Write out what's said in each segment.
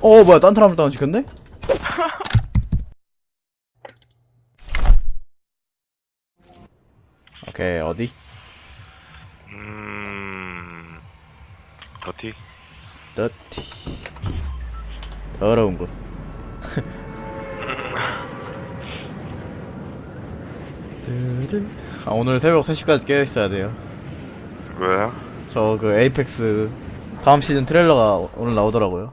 어 뭐야 딴 사람을 다운 시켰네? 오케이 어디? 음... 더티? 더티 더러운 곳 뜨르. 아 오늘 새벽 3시까지 깨어있어야 돼요 왜요? 저 그 에이펙스 다음 시즌 트레일러가 오늘 나오더라고요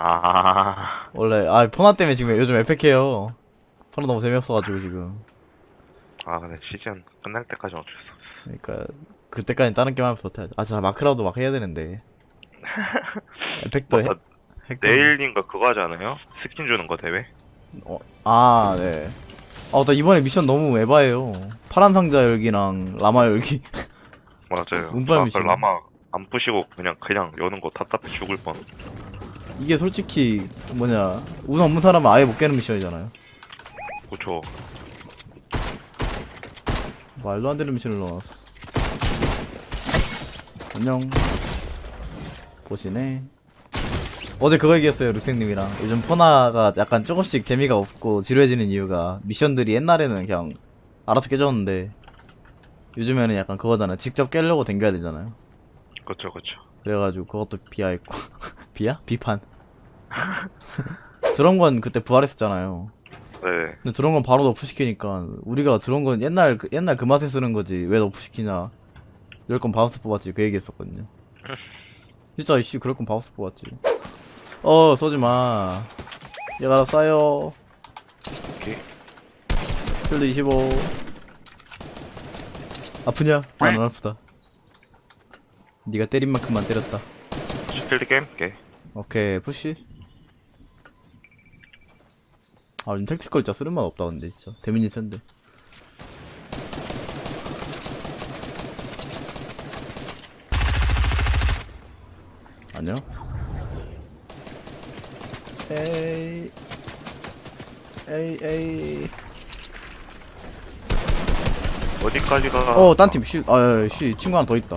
아... 원래 아 포나 때문에 지금 요즘 에펙해요 포나 너무 재미없어가지고 지금 아 근데 시즌 끝날 때까지 어쩔 수 없어 그러니까 그때까지 다른 게임 하면서 버텨야지 아 진짜 마크라도 막 해야 되는데 에펙도 해, 맞다. 내일인가 그거 하지 않아요? 스킨 주는 거 대회? 어, 아, 네. 아, 나 이번에 미션 너무 에바예요. 파란 상자 열기랑 라마 열기. 맞아요 운빨 저 아까 미션. 라마 안 부시고 그냥 그냥 여는 거 답답해 죽을 뻔 이게 솔직히 뭐냐 운 없는 사람은 아예 못 깨는 미션이잖아요. 그쵸 말도 안 되는 미션을 넣어놨어. 안녕. 보시네. 어제 그거 얘기했어요, 루생님이랑. 요즘 포나가 약간 조금씩 재미가 없고 지루해지는 이유가 미션들이 옛날에는 그냥 알아서 깨졌는데 요즘에는 약간 그거잖아요. 직접 깨려고 댕겨야 되잖아요. 그쵸 그쵸 그래가지고 그것도 비하했고 비야? 비판. 드론 건 그때 부활했었잖아요. 네. 근데 드론 건 바로 너프 시키니까 우리가 드론 건 옛날 그- 옛날 그 맛에 쓰는 거지. 왜 너프 시키냐. 이럴 건 바우스 뽑았지. 그 얘기 했었거든요. 진짜 이씨 그럴 건 바우스 뽑았지. 어 쏘지마. 얘가 싸요. 오케이. 필드 25 아프냐? 난 안 아프다. 네가 때린 만큼만 때렸다. 스틸드 게임? 오케이 오케이 푸시. 아 요즘 택티컬 진짜 쓰는 맛 없다 근데 진짜. 데미지 센데. 안녕 에이. 에이 에이. 어디까지가? 어 딴팀. 쉬아쉬 친구 하나 더 있다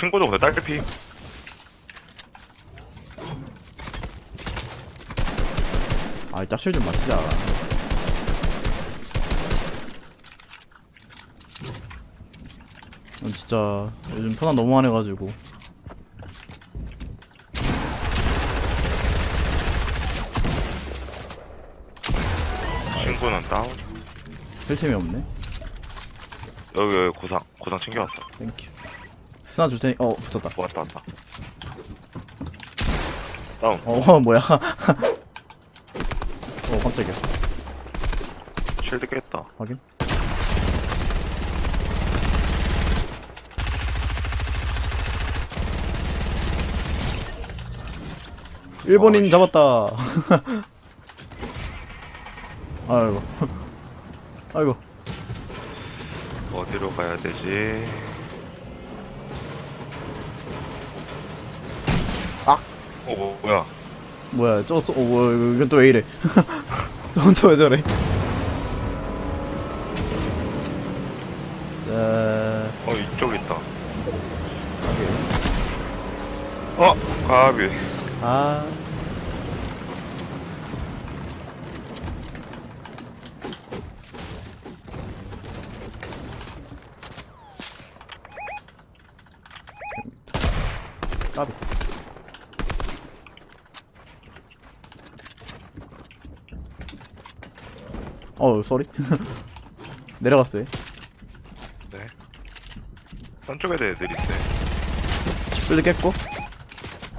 친구도 근데 딸피. 아이 짝실 좀 마시자. 난 진짜 요즘 편안 너무 안 해가지고. 친구는 다운. 힐템이 없네. 여기 여기 구상 구상 챙겨왔어. 땡큐 스나 줄 테니 어 붙었다. 왔다 왔다. 다운. 어 뭐야? 어 깜짝이야. 쉴드 깼다. 확인. 일본인 잡았다. 아이고. 아이고. 어디로 가야 되지? 어, 뭐, 뭐야? 뭐야 저거 쏘- 어 뭐야 이거- 이건 또 왜 이래 또왜 저래 자 어, 이쪽 있다. 어, 가비. 아. 까비. 어, 쏘리. 내려갔어요. 네. 딴 쪽에 애들 있네. 끌리 깼고.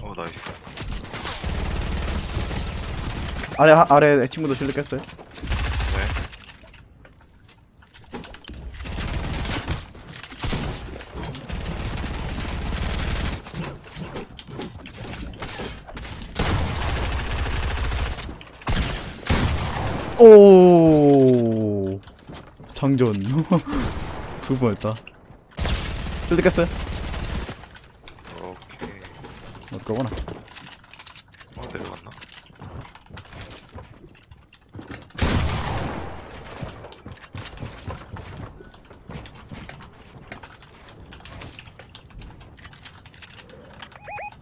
어, 나이스. 아래, 하- 아래 친구도 실드 깼어요. 네. 오 장전 죽을 뻔했다 실드 깼어요 오케이. 어 거구나 어, 내려갔나?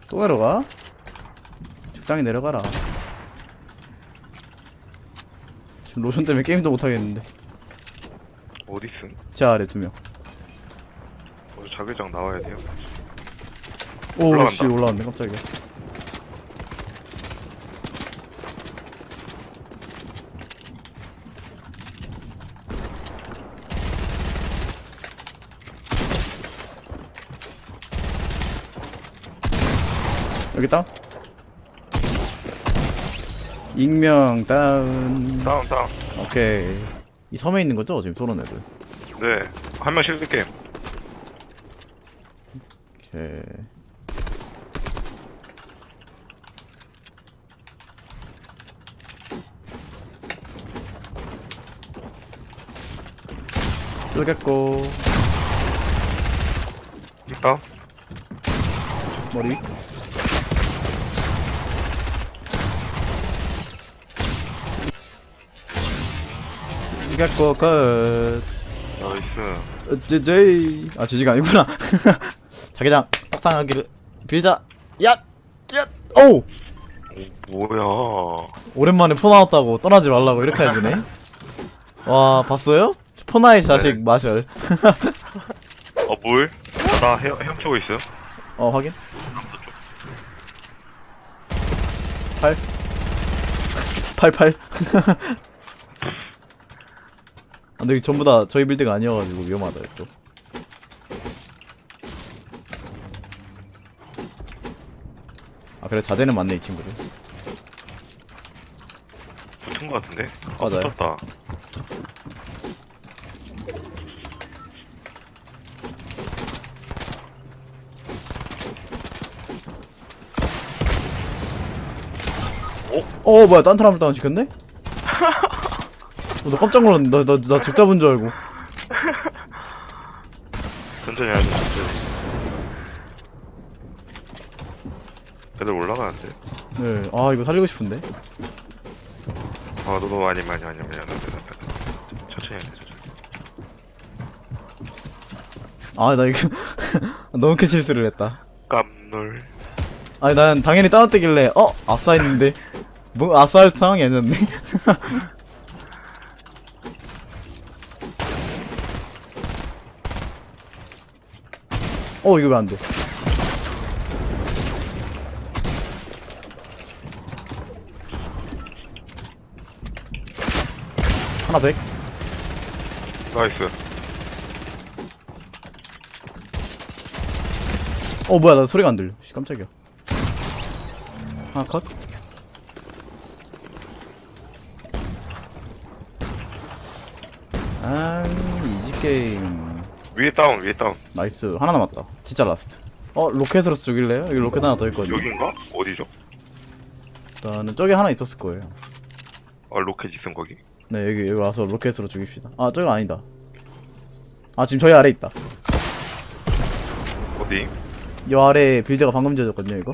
또 내려가? 적당히 내려가라. 지금 로션 때문에 게임도 못하겠는데. 어디 있음? 제 아래 두 명. 어, 자기장 나와야 돼요. 오, 올라간다. 씨, 올라왔네, 깜짝이야. 여기 다운? 익명 다운. 다운 다운. 오케이. 이 섬에 있는 거죠? 지금 쏘는 애들. 네. 한 명 실을게. 오케이. 뚫겠고 다운. 머리 뚫겠고 끝 나이스. 어제제이 아 지지가 아니구나 자기장 떡상하기를 빌자 야! 야! 오우 오, 뭐야. 오랜만에 포 나왔다고 떠나지 말라고 이렇게 해주네 와 봤어요? 포나의 자식 네. 마셜 어, 뭘? 아, 나 헤엄, 헤엄치고 있어요. 어 확인 8 88 아, 근데 여기 전부 다 저희 빌드가 아니어가지고 위험하다 또아 그래 자제는 맞네 이 친구들 붙은 거 같은데? 맞아요. 붙었다. 어 뭐야 딴 사람을 다운 시켰네? 어, 나 깜짝 놀랐네 나, 나, 나 적잡은 줄 알고 천천히 하자, 천천히. 애들 올라가는데? 네 아 이거 살리고 싶은데 아, 너도 많이, 많이, 안 돼, 안 돼. 천천히 해야 돼, 천천히. 아 나 이거 너무 큰 실수를 했다 깜놀. 아니 난 당연히 따뜻뜨길래 어? 아싸 했는데 뭐 아싸 할 상황이 아니었네 어 이거 왜 안 돼? 하나 백 나이스. 어 뭐야 나 소리가 안 들려. 씨 깜짝이야. 하나 컷. 아, 이지 게임. 위에 다운, 위에 다운. 나이스. 하나 남았다. 진짜 라스트. 어, 로켓으로 죽일래요? 여기 로켓 하나 더 있거든요. 여긴가? 어디죠? 일단은 저기 하나 있었을 거예요. 아, 로켓 있음, 거기. 네, 여기, 여기 와서 로켓으로 죽입시다. 아, 저거 아니다. 아, 지금 저희 아래 있다. 어디? 이 아래 빌드가 방금 지어졌거든요, 이거.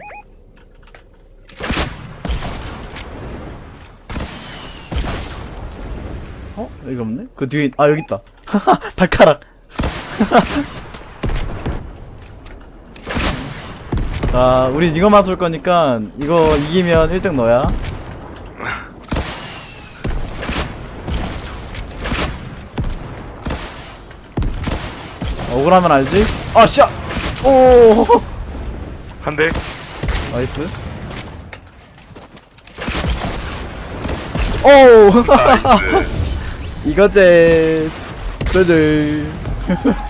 어? 여기 없네? 그 뒤에, 아, 여기 있다. 발가락. 자, 우린 이거만 쏠 거니까, 이거 이기면 1등 너야. 억울하면 알지? 아, 씨! 오! 한 대? 나이스. 오! 나이스. 이거제. 쯔쯔.